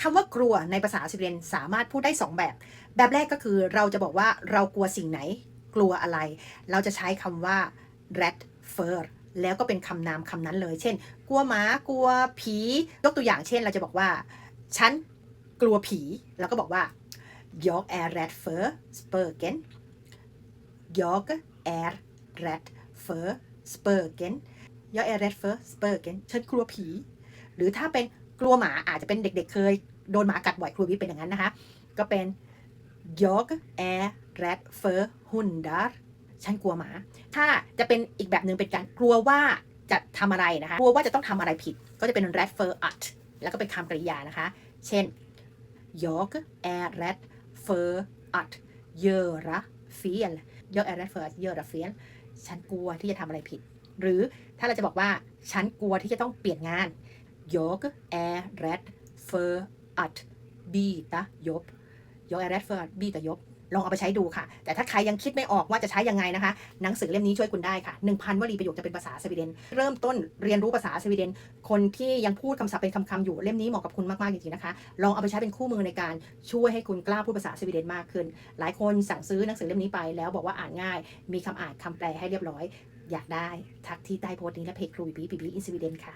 คำว่ากลัวในภาษาสวีเดนสามารถพูดได้ 2 แบบ แบบแรกก็คือเราจะบอกว่าเรากลัวสิ่งไหน กลัวอะไร เราจะใช้คำว่า red fur แล้วก็เป็นคำนามคำนั้นเลย เช่น กลัวหมา กลัวผี ยกตัวอย่างเช่น เราจะบอกว่า ฉันกลัวผี แล้วก็บอกว่า jag är rädd för spöken jag är rädd för spöken jag är rädd för spöken ฉันกลัวผี หรือถ้าเป็น กลัวหมาอาจจะเป็นเด็กๆเคยโดนหมากัดบ่อยครูวิเป็นอย่างนั้นนะคะ ก็เป็น jag är rädd för hundar ฉันกลัวหมา ถ้าจะเป็นอีกแบบหนึ่งเป็นการกลัวว่าจะทำอะไรนะคะ กลัวว่าจะต้องทำอะไรผิด ก็จะเป็น rädd för att แล้วก็เป็นคำกริยานะคะ เช่น jag är rädd för att göra fel jag är rädd för att göra fel ฉันกลัวที่จะทำอะไรผิด หรือถ้าเราจะบอกว่า ฉันกลัวที่จะต้องเปลี่ยนงาน jag är rädd för att byta jobb jag är rädd för att byta jobb ลองเอาไปใช้ดูค่ะ แต่ถ้าใครยังคิดไม่ออกว่าจะใช้ยังไงนะคะ หนังสือเล่มนี้ช่วยคุณได้ค่ะ 1,000วลีประโยคจะเป็นภาษาสวีเดน เริ่มต้นเรียนรู้ภาษาสวีเดน คนที่ยังพูดคำศัพท์เป็นคำๆอยู่เล่มนี้เหมาะกับคุณมากๆจริงๆนะคะ ลองเอาไปใช้เป็นคู่มือในการช่วยให้คุณกล้าพูดภาษาสวีเดนมากขึ้น หลายคนสั่งซื้อหนังสือเล่มนี้ไปแล้วบอกว่าอ่านง่าย มีคำอ่านคำแปลให้เรียบร้อย อยากได้ทักที่ใต้โพสต์นี้และเพจครูบีบีบีอินสวีเดนค่ะ